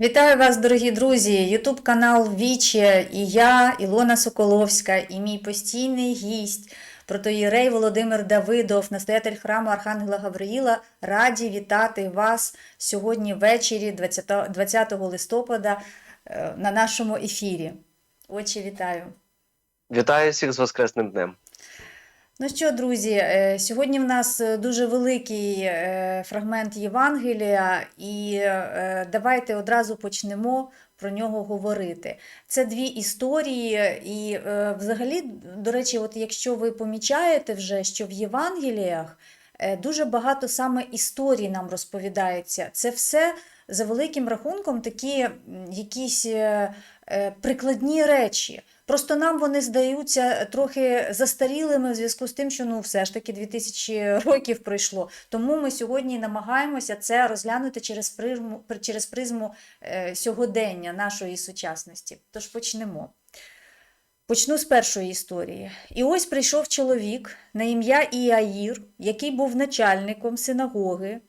Вітаю вас, дорогі друзі! Ютуб канал Віче і я, Ілона Соколовська, і мій постійний гість, протоїрей Володимир Давидов, настоятель храму Архангела Гавриїла, раді вітати вас сьогодні ввечері, 20, 20 листопада, е, на нашому ефірі. Отче, вітаю! Вітаю всіх з Воскресним днем. Ну що, друзі, е, сьогодні в нас е, дуже великий е, фрагмент Євангелія, і давайте одразу почнемо про нього говорити. Це дві історії, і взагалі, до речі, от якщо ви помічаєте вже, що в Євангеліях дуже багато саме історій нам розповідається. Це все за великим рахунком такі якісь прикладні речі. Просто нам вони здаються трохи застарілими в зв'язку з тим, що ну все ж таки 2000 років пройшло. Тому ми сьогодні намагаємося це розглянути через призму, через призму е, сьогодення нашої сучасності. Тож почнемо. Почну з першої історії. І ось прийшов чоловік на ім'я Іаїр, який був начальником синагоги,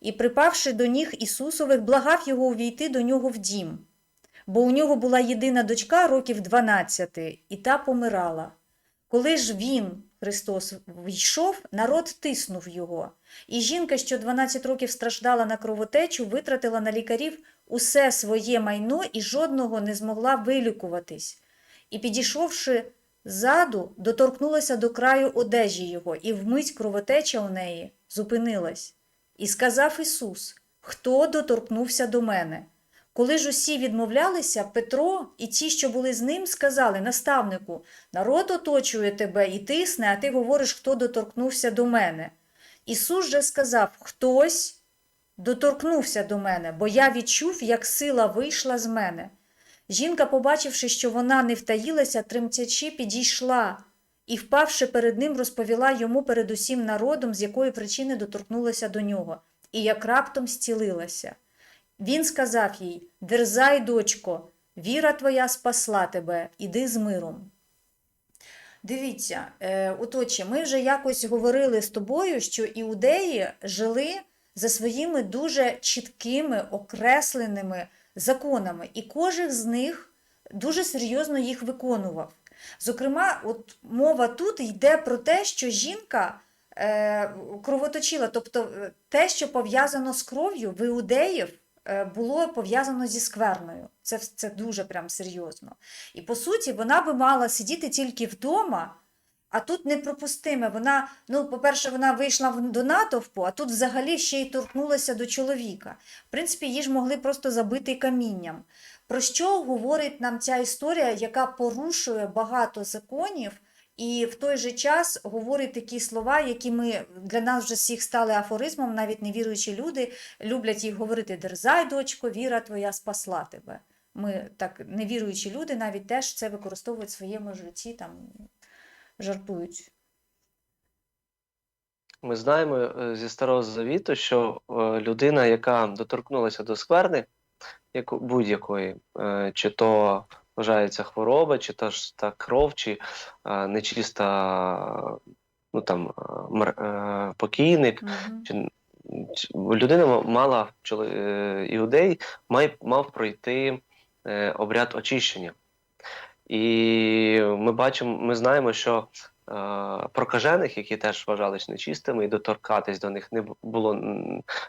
і, припавши до ніг Ісусових, благав його увійти до нього в дім бо у нього була єдина дочка років 12, і та помирала. Коли ж він, Христос, війшов, народ тиснув його, і жінка, що 12 років страждала на кровотечу, витратила на лікарів усе своє майно і жодного не змогла вилікуватись. І, підійшовши ззаду, доторкнулася до краю одежі його, і вмить кровотеча у неї зупинилась. І сказав Ісус: Хто доторкнувся до мене? Коли ж усі відмовлялися, Петро і ті, що були з ним, сказали наставнику: народ оточує тебе і тисне, а ти говориш, хто доторкнувся до мене. Ісус же сказав: Хтось доторкнувся до мене, бо я відчув, як сила вийшла з мене. Жінка, побачивши, що вона не втаїлася, тремтячи, підійшла і, впавши перед ним, розповіла йому перед усім народом, з якої причини доторкнулася до нього, і як раптом зцілилася. Він сказав їй: Дерзай, дочко, віра твоя спасла тебе, іди з миром. Дивіться, е, оточе, ми вже якось говорили з тобою, що іудеї жили за своїми дуже чіткими, окресленими законами, і кожен з них дуже серйозно їх виконував. Зокрема, от мова тут йде про те, що жінка е, кровоточила, тобто е, те, що пов'язано з кров'ю в іудеїв, було пов'язано зі скверною. Це, це дуже прям серйозно. І по суті, вона би мала сидіти тільки вдома. А тут неприпустиме. Вона, ну, по-перше, вона вийшла до натовпу, а тут взагалі ще й торкнулася до чоловіка. В принципі, її ж могли просто забити камінням. Про що говорить нам ця історія, яка порушує багато законів, і в той же час говорить такі слова, які ми для нас вже всіх стали афоризмом, навіть невіруючі люди люблять їх говорити: Дерзай, дочко, віра твоя спасла тебе. Ми так, невіруючі люди, навіть теж це використовують в своєму житті, там жартують. Ми знаємо е, зі Старого Завіту, що е, людина, яка доторкнулася до скверни, яку, будь-якої, е, чи то вважається хвороба, чи то ж та кров, чи е, нечиста ну, там, е, е, покійник, Мгм. чи, чи- людина мала чоли, е, іудей май, мав пройти е, обряд очищення. І ми бачимо, ми знаємо, що прокажених, які теж вважались нечистими, і доторкатись до них не було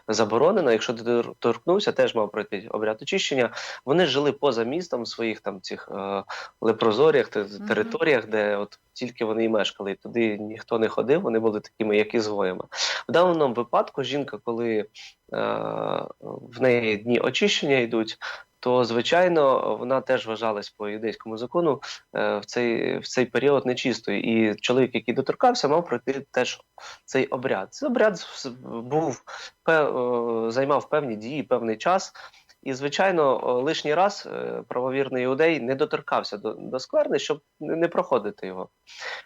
заборонено. Якщо ти торкнувся, теж мав пройти обряд очищення. Вони жили поза містом в своїх там цих е, лепрозоріях, територіях, де от тільки вони і мешкали. І туди ніхто не ходив, вони були такими, як ізгоями. В даному випадку жінка, коли е, в неї дні очищення йдуть, то звичайно вона теж вважалась по юдейському закону е, в цей в цей період нечистою. І чоловік, який доторкався, мав пройти теж цей обряд. Цей обряд був е, займав певні дії, певний час. І, звичайно, лишній раз е, правовірний іудей не доторкався до, до скверни, щоб не проходити його.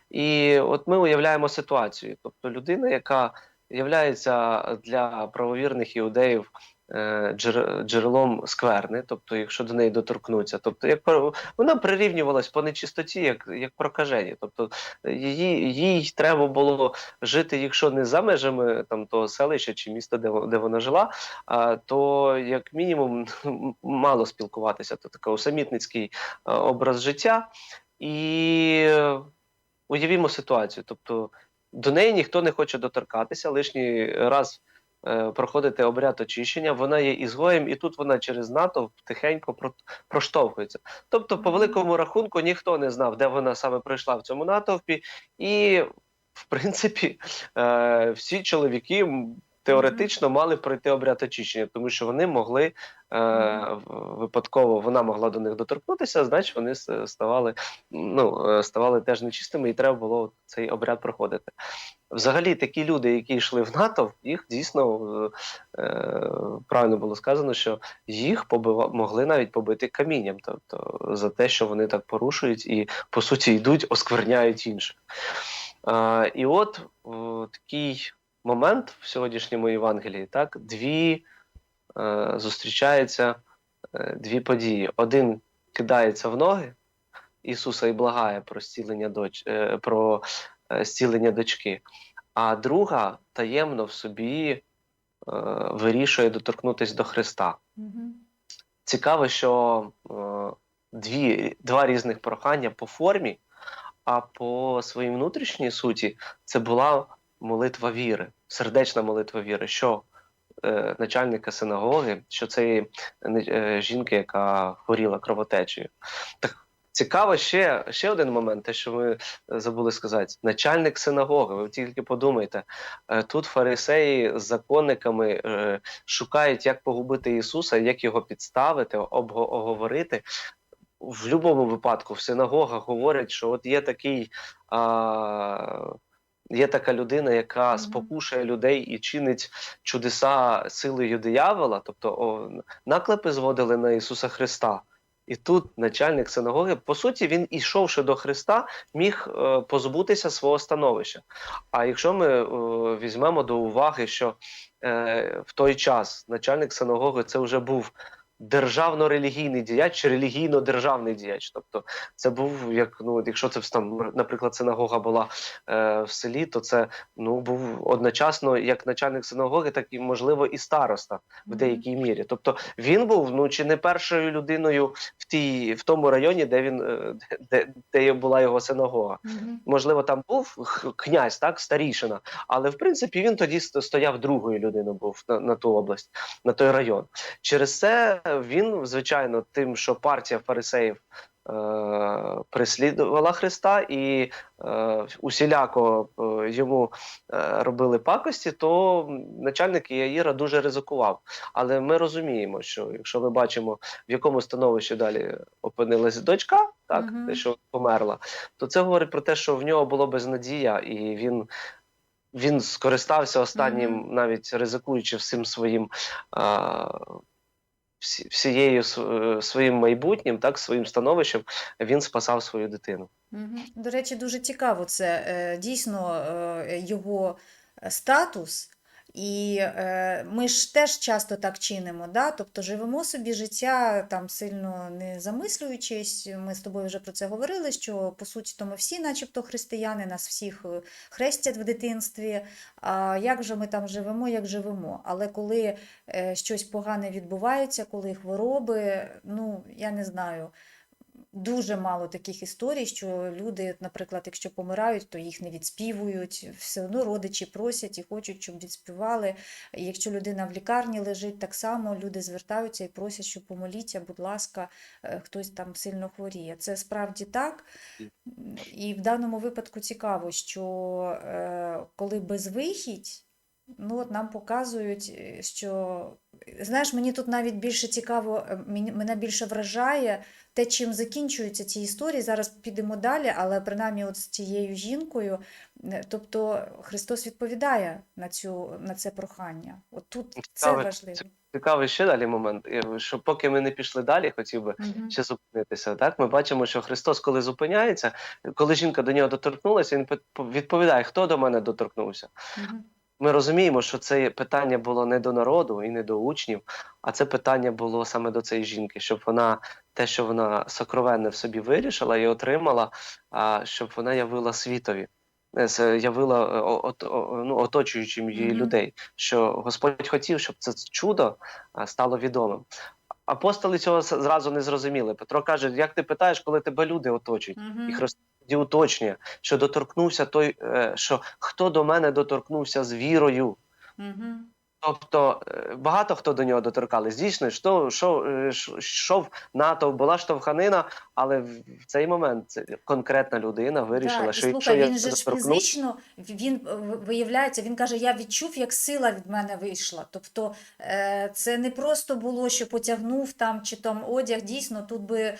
І от ми уявляємо ситуацію. Тобто людина, яка являється для правовірних іудеїв джерелом скверни, тобто, якщо до неї доторкнуться, тобто як про- вона прирівнювалась по нечистоті, як, як прокажені. Тобто її, їй треба було жити, якщо не за межами там того селища чи міста, де, де вона жила, а, то як мінімум мало спілкуватися. То такий усамітницький е, образ життя. І е, уявімо ситуацію. Тобто до неї ніхто не хоче доторкатися, лишній раз е, проходити обряд очищення, вона є ізгоєм, і тут вона через натовп тихенько про- проштовхується. Тобто, по великому рахунку, ніхто не знав, де вона саме пройшла в цьому натовпі, і в принципі е, всі чоловіки. Теоретично мали пройти обряд очищення, тому що вони могли е, випадково вона могла до них доторкнутися, значить вони ставали ну, е, ставали теж нечистими, і треба було цей обряд проходити. Взагалі, такі люди, які йшли в НАТО, їх дійсно е, е, правильно було сказано, що їх побива, могли навіть побити камінням, тобто за те, що вони так порушують і по суті йдуть, оскверняють інших. Е, і от о, такий момент в сьогоднішньому Євангелії, так, дві е, зустрічаються е, дві події. Один кидається в ноги Ісуса і благає про зцілення доч, е, про е, зцілення дочки, а друга таємно в собі е, вирішує доторкнутися до Христа. Мгм. Цікаво, що е, дві, два різних прохання по формі, а по своїй внутрішній суті це була молитва віри, сердечна молитва віри. Що е, начальника синагоги, що цієї е, жінки, яка хворіла кровотечею. Так цікаво ще, ще один момент, те, що ми е, забули сказати. Начальник синагоги, ви тільки подумайте, е, тут фарисеї з законниками е, шукають, як погубити Ісуса, як його підставити, обго- оговорити. В будь-якому випадку в синагогах говорять, що от є такий. А, Є така людина, яка спокушує людей і чинить чудеса силою диявола, тобто о, наклепи зводили на Ісуса Христа. І тут начальник синагоги, по суті, він, ішовши до Христа, міг е, позбутися свого становища. А якщо ми е, візьмемо до уваги, що е, в той час начальник синагоги це вже був державно-релігійний діяч чи релігійно-державний діяч. Тобто це був як ну, якщо це там, наприклад, синагога була е, в селі, то це ну був одночасно як начальник синагоги, так і можливо і староста в деякій мірі. Тобто він був ну чи не першою людиною в тій в тому районі, де він е, де, де була його синагога. Мгм. Можливо, там був князь, так старішина, але в принципі він тоді стояв другою людиною, був на, на ту область, на той район. Через це він, звичайно, тим, що партія фарисеїв е, переслідувала Христа і е, усіляко е, йому е, робили пакості, то начальник Яїра дуже ризикував. Але ми розуміємо, що якщо ми бачимо, в якому становищі далі опинилась дочка, так, те, що померла, то це говорить про те, що в нього було безнадія, і він. Він скористався останнім, Мгм. навіть ризикуючи всім своїм а, всі- всією е, своїм майбутнім, так своїм становищем, він спасав свою дитину. До речі, дуже цікаво це е, дійсно е, його статус. І е, ми ж теж часто так чинимо, да? тобто живемо собі життя там сильно не замислюючись. Ми з тобою вже про це говорили, що по суті то ми всі, начебто, християни, нас всіх е, хрестять в дитинстві. А як же ми там живемо, як живемо? Але коли е, щось погане відбувається, коли хвороби, ну я не знаю. Дуже мало таких історій, що люди, наприклад, якщо помирають, то їх не відспівують. Все одно родичі просять і хочуть, щоб відспівали. І Якщо людина в лікарні лежить, так само люди звертаються і просять, що помоліться, будь ласка, е, хтось там сильно хворіє. Це справді так. І в даному випадку цікаво, що е, коли безвихідь, ну от нам показують, е, що знаєш, мені тут навіть більше цікаво, е, мене більше вражає те, чим закінчуються ці історії. Зараз підемо далі, але принаймні от з цією жінкою, е, тобто Христос відповідає на цю на це прохання. От тут це важливо. Цікавий ще далі момент, що поки ми не пішли далі, хотів би Мгм. ще зупинитися. Так, ми бачимо, що Христос, коли зупиняється, коли жінка до нього доторкнулася, він відповідає, хто до мене доторкнувся. Мгм. Ми розуміємо, що це питання було не до народу і не до учнів, а це питання було саме до цієї жінки, щоб вона те, що вона сокровенне в собі вирішила і отримала, а щоб вона явила світові. е, Явила е, ну, оточуючим її Мгм. людей, що Господь хотів, щоб це чудо стало відомим. Апостоли цього зразу не зрозуміли. Петро каже: як ти питаєш, коли тебе люди оточують? І Мгм. Тоді уточнює, що доторкнувся той, е, що хто до мене доторкнувся з вірою. Мгм. Тобто е, багато хто до нього доторкались. Дійсно, що, що, е, йшов натовп, була штовханина, але в цей момент конкретна людина вирішила, Так, що якщо слухай, я він же ж фізично він виявляється, він каже: я відчув, як сила від мене вийшла. Тобто е, це не просто було, що потягнув там чи там одяг. Дійсно, тут би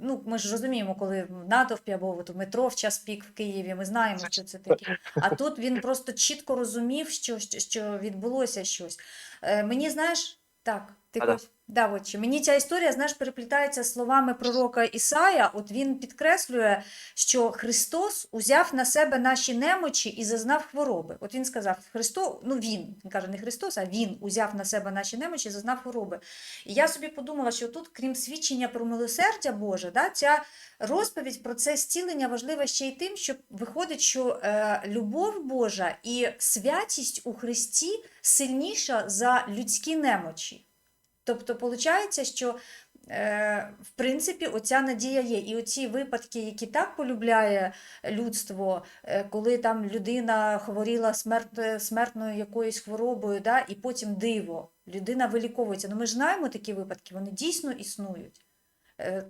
ну ми ж розуміємо, коли в натовпі або в метро в час пік в Києві, ми знаємо, що це таке. А тут він просто чітко розумів, що, що, що відбулося щось. Е, мені знаєш, так, ти А-да. хоч. Да, от, чи мені ця історія, знаєш, переплітається словами пророка Ісая. От він підкреслює, що Христос узяв на себе наші немочі і зазнав хвороби. От він сказав, Христо, ну він, він каже, не Христос, а він узяв на себе наші немочі і зазнав хвороби. І я собі подумала, що тут, крім свідчення про милосердя Боже, да, ця розповідь про це зцілення важлива ще й тим, що виходить, що е, любов Божа і святість у Христі сильніша за людські немочі. Тобто, виходить, що е, в принципі оця надія є. І оці випадки, які так полюбляє людство, е, коли там людина хворіла смерт, смертною якоюсь хворобою, да, і потім диво, людина виліковується. Ну ми ж знаємо такі випадки, вони дійсно існують. Е,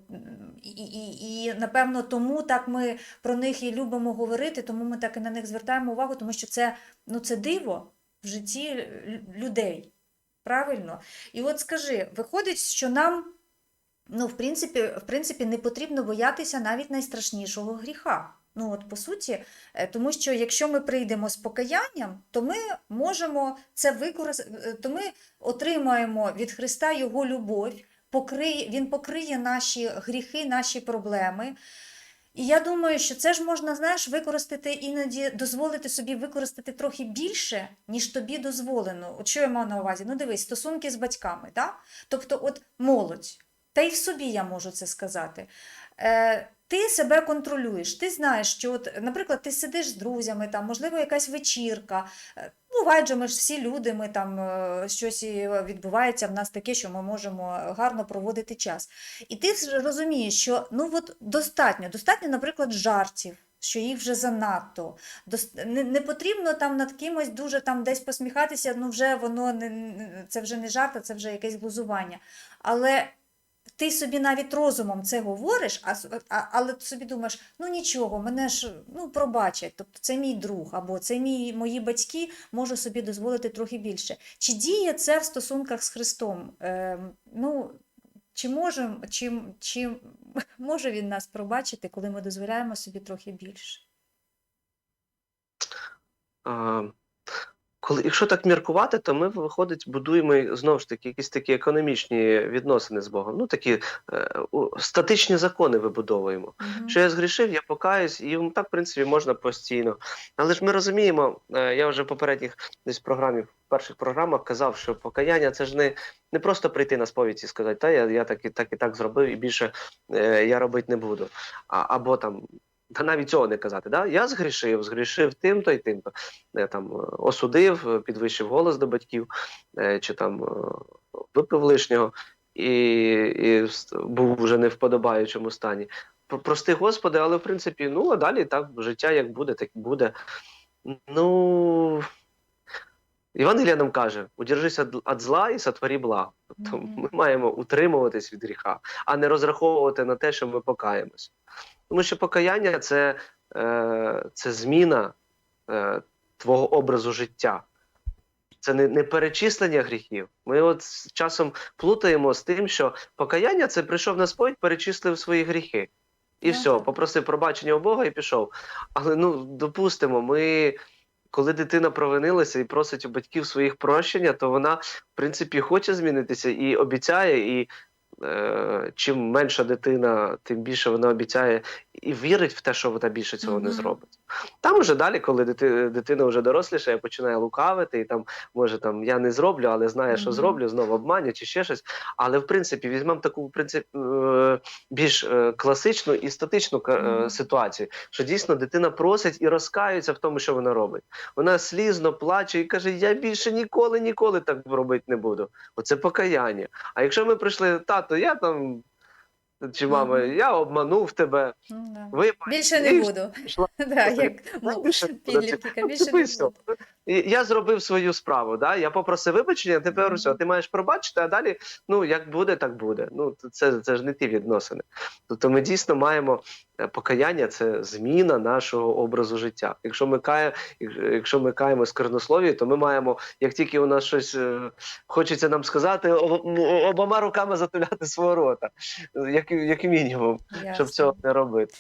І, і, і напевно тому так ми про них і любимо говорити, тому ми так і на них звертаємо увагу, тому що це, ну, це диво в житті людей. Правильно? І от скажи, виходить, що нам, ну, в принципі, в принципі, не потрібно боятися навіть найстрашнішого гріха. Ну, от по суті, е, тому що якщо ми прийдемо з покаянням, то ми можемо це використати, то ми отримаємо від Христа Його любов, покриє, Він покриє наші гріхи, наші проблеми. І я думаю, що це ж можна, знаєш, використати іноді, дозволити собі використати трохи більше, ніж тобі дозволено. От що я маю на увазі? Ну, дивись, стосунки з батьками, так? Тобто, от молодь, та й в собі я можу це сказати. Е, ти себе контролюєш, ти знаєш, що, от, наприклад, ти сидиш з друзями, там, можливо, якась вечірка. Бувають же ми ж всі люди, ми там е, щось відбувається в нас таке, що ми можемо гарно проводити час. І ти розумієш, що ну от достатньо, достатньо, наприклад, жартів. Що їх вже занадто. Не, не потрібно там над кимось дуже там десь посміхатися, ну вже воно не- це вже не жарт, а це вже якесь глузування. Але ти собі навіть розумом це говориш, а, а, але ти собі думаєш, ну нічого, мене ж ну, пробачать, тобто це мій друг, або це мій, мої батьки, можу собі дозволити трохи більше. Чи діє це в стосунках з Христом? Ем, ну, чи, може, чи, чи може він нас пробачити, коли ми дозволяємо собі трохи більше? А, коли, якщо так міркувати, то ми, виходить, будуємо знову ж таки якісь такі економічні відносини з Богом. Ну, такі е, статичні закони вибудовуємо. Мгм. Що я згрішив, я покаюсь, і так, в принципі, можна постійно. Але ж ми розуміємо, е, я вже в попередніх десь програмі, в перших програмах казав, що покаяння це ж не, не просто прийти на сповідь і сказати, та я, я так і так і так зробив, і більше е, я робити не буду. А, або там. Та навіть цього не казати, да? я згрішив, згрішив тим-то і тим-то. Я там е, осудив, е, підвищив голос до батьків, е, чи там випив лишнього і, і був вже не в подобаючому стані. Прости, Господи, але в принципі, ну а далі так життя як буде, так і буде. Ну Євангелія нам каже: удержися від зла і сотворі бла. Тобто ми маємо утримуватись від гріха, а не розраховувати на те, що ми покаємось. Тому що покаяння це, е, це зміна е, твого образу життя. Це не, не перечислення гріхів. Ми от часом плутаємо з тим, що покаяння це прийшов на сповідь, перечислив свої гріхи. І все, попросив пробачення у Бога і пішов. Але ну, допустимо, ми, коли дитина провинилася і просить у батьків своїх прощення, то вона, в принципі, хоче змінитися і обіцяє, і чим менша дитина, тим більше вона обіцяє і вірить в те, що вона більше цього не зробить. Там уже далі, коли дити, дитина вже доросліша, починає лукавити, і там може там я не зроблю, але знає, що Мгм. зроблю, знову обманю чи ще щось. Але в принципі візьмемо таку в принципі, е, більш е, класичну і статичну ка- е, Мгм. ситуацію, що дійсно дитина просить і розкаюється в тому, що вона робить. Вона слізно плаче і каже: Я більше ніколи, ніколи так робити не буду. Оце покаяння. А якщо ми прийшли, тато, я там. Чи мама, Мгм. я обманув тебе, Mm вибач. Більше не і буду. пішла. Да, як ну, Більше не буду. Я зробив свою справу, да? я попросив вибачення, тепер все, ти маєш пробачити, а далі, ну, як буде, так буде. Ну, це, це ж не ті відносини. Тобто ми дійсно маємо е, покаяння це зміна нашого образу життя. Якщо ми кає, якщо ми каємо з сквернослов'я, то ми маємо, як тільки у нас щось е, хочеться нам сказати, об- обома руками затуляти свого рота, як, як мінімум, щоб цього не робити.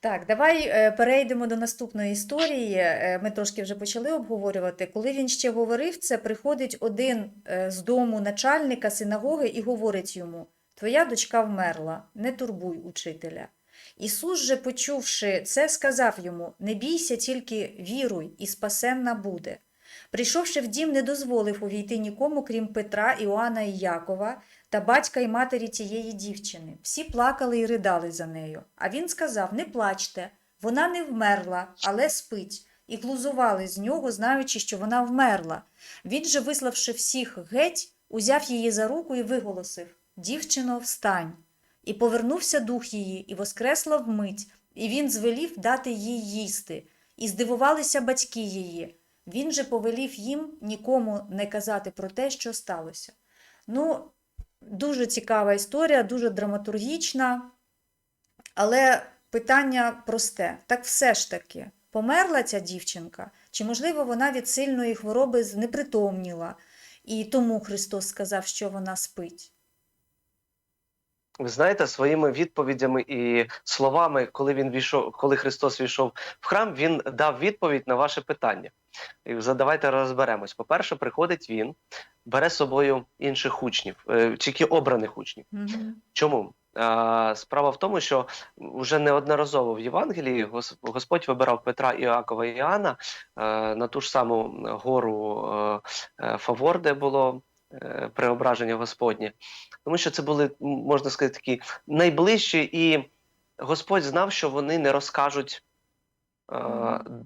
Так, давай е, перейдемо до наступної історії. Е, Ми трошки вже почали обговорювати. Коли він ще говорив це, приходить один е, з дому начальника синагоги і говорить йому: Твоя дочка вмерла, не турбуй учителя. Ісус же, почувши це, сказав йому: Не бійся, тільки віруй, і спасенна буде. Прийшовши в дім, не дозволив увійти нікому, крім Петра, Іоанна і Якова, та батька і матері тієї дівчини. Всі плакали і ридали за нею. А він сказав: Не плачте, вона не вмерла, але спить. І глузували з нього, знаючи, що вона вмерла. Він же, виславши всіх геть, узяв її за руку і виголосив: Дівчино, встань. І повернувся дух її, і воскресла вмить, і він звелів дати їй їсти. І здивувалися батьки її. Він же повелів їм нікому не казати про те, що сталося. Ну, Дуже цікава історія, дуже драматургічна, але питання просте. Так все ж таки, померла ця дівчинка? Чи, можливо, вона від сильної хвороби знепритомніла, і тому Христос сказав, що вона спить? Ви знаєте, своїми відповідями і словами, коли він війшов, коли Христос війшов в храм, він дав відповідь на ваше питання. І задавайте розберемось. По-перше, приходить він, бере з собою інших учнів, е, тільки обраних учнів. Мгм. Чому? Справа в тому, що вже неодноразово в Євангелії Господь вибирав Петра, Іакова і Іоанна е, на ту ж саму гору е, Фавор, де було преображення Господнє. Тому що це були, можна сказати, такі найближчі, і Господь знав, що вони не розкажуть е, Мгм.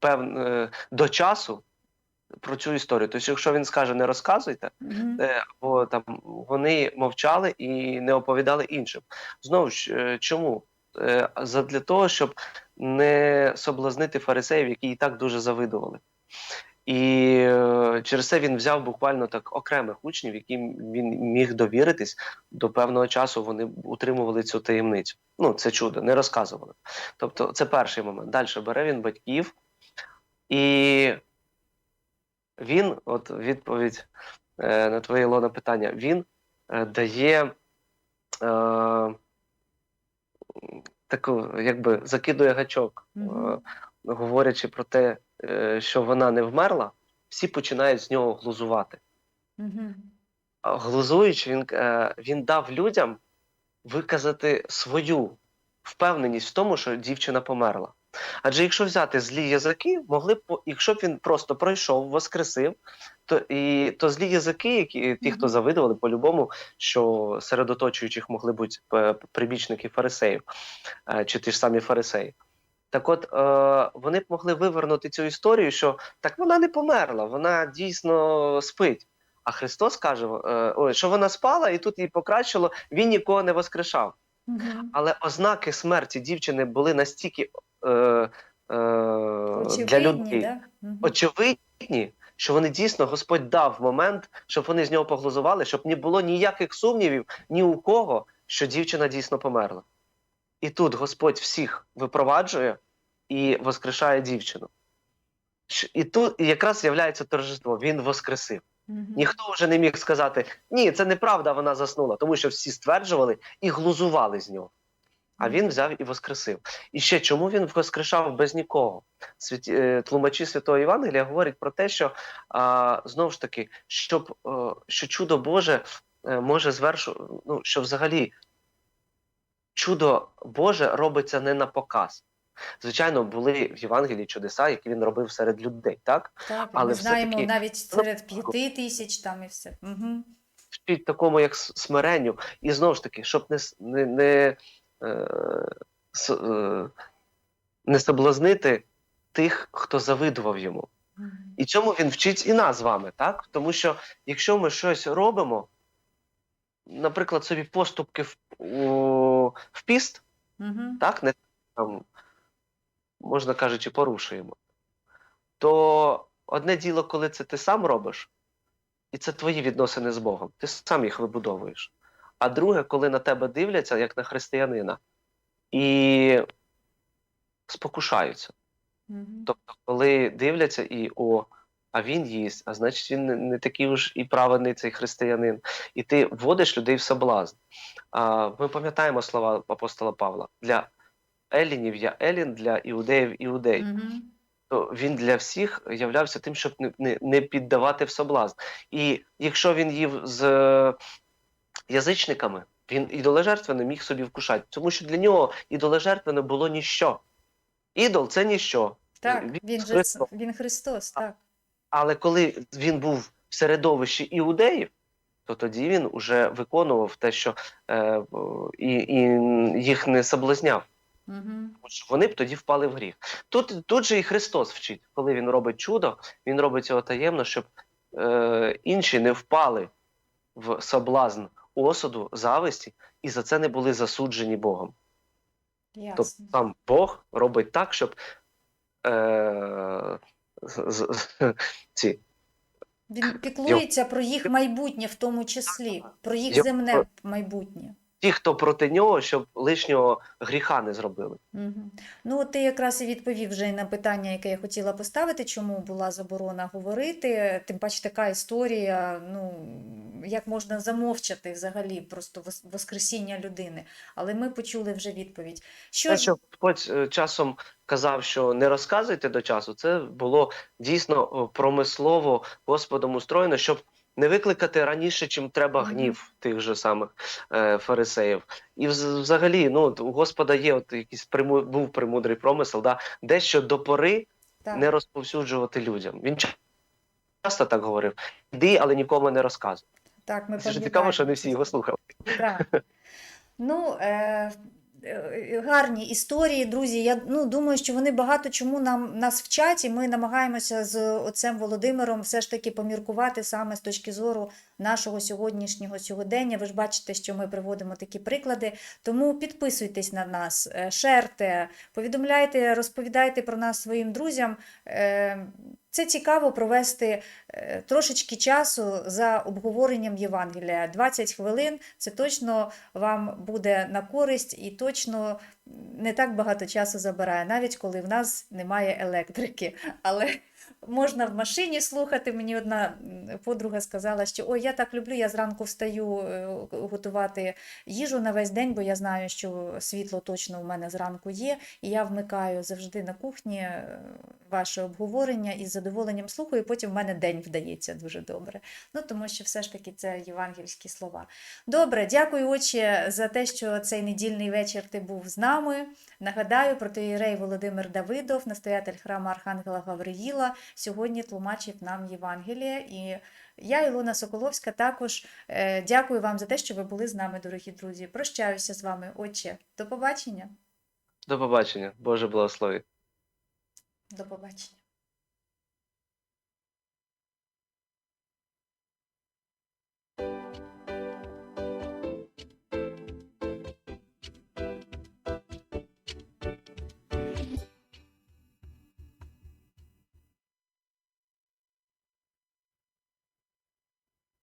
пев, е, до часу про цю історію. Тобто, якщо він скаже, не розказуйте, е, або там вони мовчали і не оповідали іншим. Знову ж е, чому? Е, Задля того, щоб не соблазнити фарисеїв, які і так дуже завидували. І е, через це він взяв буквально так окремих учнів, яким він міг довіритись. До певного часу вони утримували цю таємницю. Ну, це чудо, не розказували. Тобто, це перший момент. Далі бере він батьків, і він, от відповідь е, на твоє Ілона питання, він е, дає е, таку, якби закидує гачок, Мгм. е, говорячи про те, е, що вона не вмерла, всі починають з нього глузувати. А Глузуючи, він, е, він дав людям виказати свою впевненість в тому, що дівчина померла. Адже якщо взяти злі язики, могли б, якщо б він просто пройшов, воскресив, то, і, то злі язики, які, ті, хто завидували, по-любому, що серед оточуючих могли бути е, прибічники фарисеїв, чи ті ж самі фарисеї. Так от, е, вони б могли вивернути цю історію, що так вона не померла, вона дійсно спить. А Христос каже, е, ой, що вона спала, і тут їй покращило, він нікого не воскрешав. Мгм. Але ознаки смерті дівчини були настільки е, е, для Очевидні, людей да? Мгм. очевидні, що вони дійсно Господь дав момент, щоб вони з нього поглузували, щоб не було ніяких сумнівів ні у кого, що дівчина дійсно померла. І тут Господь всіх випроваджує і воскрешає дівчину. І тут якраз з'являється торжество. Він воскресив. Мгм. Ніхто вже не міг сказати, ні, це неправда, вона заснула, тому що всі стверджували і глузували з нього. А він взяв і воскресив. І ще чому він воскрешав без нікого? Святі, е, тлумачі Святого Євангелія говорять про те, що а, знову ж таки, щоб е, що чудо Боже е, може звершу, ну що взагалі чудо Боже робиться не на показ. Звичайно, були в Євангелії чудеса, які він робив серед людей, так? Так, Але ми знаємо все-таки- навіть серед п'яти тисяч там і все. Угу. вчить такому, як смиренню, і знову ж таки, щоб не, не, не, е, е, не соблазнити тих, хто завидував йому. І цьому він вчить і нас з вами, так? Тому що якщо ми щось робимо, наприклад, собі поступки в, у, в піст, Угу. так, не там, можна кажучи, порушуємо, то одне діло, коли це ти сам робиш, і це твої відносини з Богом, ти сам їх вибудовуєш. А друге, коли на тебе дивляться, як на християнина, і спокушаються. Угу. Тобто, коли дивляться і о, а він їсть, а значить він не, такий уж і праведний цей християнин. І ти вводиш людей в соблазн. А, ми пам'ятаємо слова апостола Павла: для Елінів я Елін, для іудеїв іудей. Угу. То він для всіх являвся тим, щоб не, не, не піддавати в соблазн. І якщо він їв з е, язичниками, він ідоложертви не міг собі вкушати, тому що для нього ідоложертви не було ніщо. Ідол це ніщо. Так, Він він же Христос. він Христос, так. Але коли він був в середовищі іудеїв, то тоді він уже виконував те, що е, і, і їх не соблазняв. Угу. Тому що вони б тоді впали в гріх. Тут, тут же і Христос вчить, коли він робить чудо, він робить цього таємно, щоб е, інші не впали в соблазн осуду, зависті, і за це не були засуджені Богом. Тобто сам Бог робить так, щоб е, ці Він піклується про їх майбутнє в тому числі, про їх земне майбутнє. ті, хто проти нього, щоб лишнього гріха не зробили. Угу. Ну, ти якраз і відповів вже на питання, яке я хотіла поставити, чому була заборона говорити. Тим паче така історія, ну як можна замовчати взагалі просто вос- воскресіння людини. Але ми почули вже відповідь. Що Те, що Господь е, часом казав, що не розказуйте до часу, це було дійсно промислово Господом устроєно, щоб не викликати раніше, чим треба гнів тих же самих е, фарисеїв. І взагалі, ну у Господа є от якийсь приму, був премудрий промисел, да, дещо до пори так, не розповсюджувати людям. Він часто так говорив: іди, але нікому не розказуй. Так, ми Це ж цікаво, що не всі його слухали. Так. Ну, е, е, гарні історії, друзі. Я ну, думаю, що вони багато чому нам нас вчать, і ми намагаємося з отцем Володимиром все ж таки поміркувати саме з точки зору нашого сьогоднішнього сьогодення. Ви ж бачите, що ми приводимо такі приклади. Тому підписуйтесь на нас, е, шерте, повідомляйте, розповідайте про нас своїм друзям. Це цікаво провести е, трошечки часу за обговоренням Євангелія. 20 хвилин це точно вам буде на користь і точно не так багато часу забирає, навіть коли в нас немає електрики. Але можна в машині слухати. Мені одна подруга сказала, що ой, я так люблю, я зранку встаю е, готувати їжу на весь день, бо я знаю, що світло точно у мене зранку є, і я вмикаю завжди на кухні е, ваше обговорення і з задоволенням слухаю, і потім в мене день вдається дуже добре. Ну тому що все ж таки це євангельські слова. Добре, дякую, отче, за те, що цей недільний вечір ти був з нами. Нагадаю, протоїрей Володимир Давидов, настоятель храму Архангела Гавриїла, сьогодні тлумачив нам Євангелія. І я, Ілона Соколовська, також е, дякую вам за те, що ви були з нами, дорогі друзі. Прощаюся з вами, отче. До побачення. До побачення, Боже благослови. До побачення.